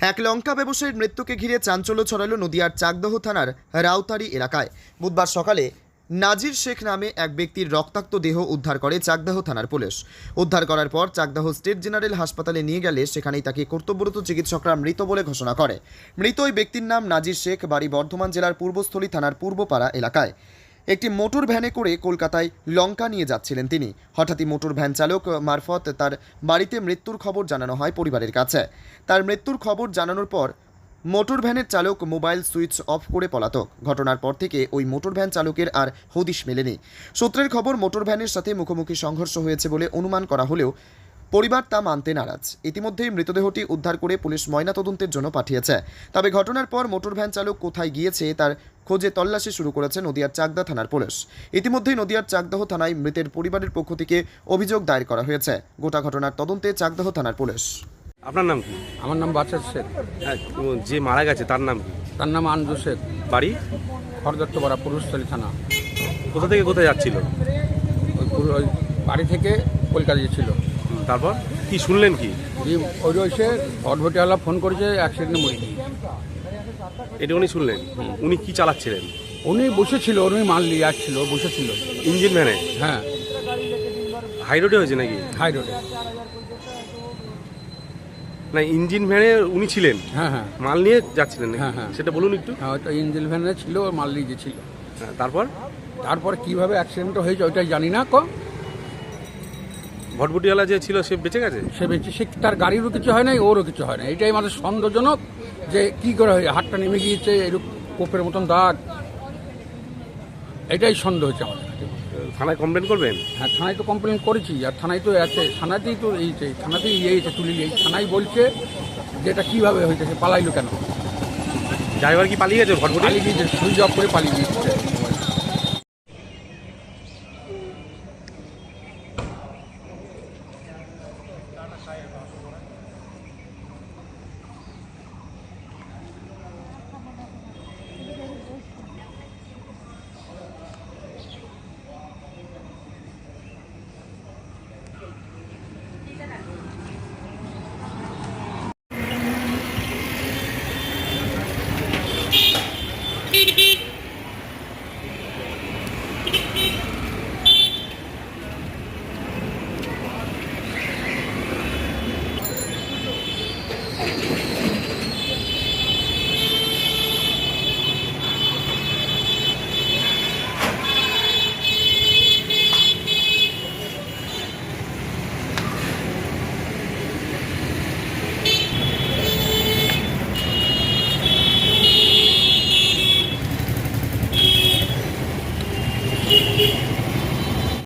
এক লঙ্কা ব্যবসায়ীর মৃত্যুকে ঘিরে চাঞ্চল্য ছড়ালো নদিয়ার চাকদহ থানার রাউতারি এলাকায়। বুধবার সকালে নাজির শেখ নামে এক ব্যক্তির রক্তাক্ত দেহ উদ্ধার করে চাকদাহ থানার পুলিশ। উদ্ধার করার পর চাকদাহ স্টেট জেনারেল হাসপাতালে নিয়ে গেলে সেখানেই তাকে কর্তব্যরত চিকিৎসকরা মৃত বলে ঘোষণা করে। মৃত ওই ব্যক্তির নাম নাজির শেখ, বাড়ি বর্ধমান জেলার পূর্বস্থলী থানার পূর্বপাড়া এলাকায়। একটি মোটর ভ্যানে করে কলকাতায় লঙ্কা নিয়ে যাচ্ছিলেন তিনি। হঠাৎই মোটর ভ্যান চালক মারফত তার বাড়িতে মৃত্যুর খবর জানানো হয় পরিবারের কাছে। তার মৃত্যুর খবর জানানোর পর মোটর ভ্যানের চালক মোবাইল সুইচ অফ করে পলাতক। ঘটনার পর থেকে ওই মোটর ভ্যান চালকের আর হদিশ মেলেনি। সূত্রের খবর, মোটর ভ্যানের সাথে মুখোমুখি সংঘর্ষ হয়েছে বলে অনুমান করা হলেও পরিবার তা মানতে নারাজ। ইতিমধ্যেই মৃতদেহটি উদ্ধার করে পুলিশ ময়নাতদন্তের জন্য পাঠিয়েছে। তবে ঘটনার পর মোটর ভ্যান চালক কোথায় গিয়েছে তার খোঁজে তল্লাশি শুরু করেছে নদিয়ার চাকদা থানার পুলিশ। ইতিমধ্যেই নদিয়ার চাকদাহ থানায় মৃতের পরিবারের পক্ষ থেকে অভিযোগ দায়ের করা হয়েছে। গোটা ঘটনার তদন্তে চাকদাহ থানার পুলিশ। আপনার নাম কি? আমার নাম বাচ্চা শেখ। হ্যাঁ, যে মারা গেছে তার নাম কি? তার নাম আনজু শেখ। বাড়ি? খড়দত্তপাড়া পুরুষতলী থানা। কোথা থেকে কোথায় যাচ্ছিল? ওই বাড়ি থেকে কলকাতা হুম, তারপর? কি শুনলেন কি? ওই রয়েছে ভটভটিওয়ালা ফোন করেছে অ্যাক্সিডেন্টে মরে। গিয়ে এটা উনি শুনলেন? উনি কি চালাচ্ছিলেন? উনি বসেছিল উনি মাল নিয়ে আসছিল বসেছিল। ইঞ্জিন ভ্যানে হ্যাঁ। হাই রোডে হয়েছে নাকি? হাই রোডে না ইঞ্জিন ভ্যানে উনি ছিলেন। হ্যাঁ হ্যাঁ। মাল নিয়ে যাচ্ছিলেন হ্যাঁ, হ্যাঁ। সেটা বলুন একটু। হ্যাঁ ওইটা ইঞ্জিন ভ্যানে ছিল মাল নিয়ে গেছিল। হ্যাঁ, তারপর? তারপরে কীভাবে অ্যাক্সিডেন্টটা হয়েছে ওইটাই জানি না ক। ভটভটিওয়ালা যে ছিল সে বেঁচে গেছে? সে বেঁচে সে তার গাড়িরও কিছু হয় নাই ওরও কিছু হয় না এটাই আমাদের সন্দেহজনক যে কি করে হয় হাতটা নেমে গিয়েছে এরকম কোপের মতন দাগ। এটাই সন্দেহ হচ্ছে আমাদের থানায় কমপ্লেন করবেন? হ্যাঁ থানায় তো কমপ্লেন করেছি আর থানায় তো আছে থানাতেই তো এই থানাতেই ইয়েছে তুলি এই থানায় বলছে যে এটা কীভাবে হয়েছে সে পালাইলো কেন? ড্রাইভার কি পালিয়ে গেছে ভটভটি? পালিয়ে গিয়েছে সুইচ অফ করে পালিয়ে গিয়েছে।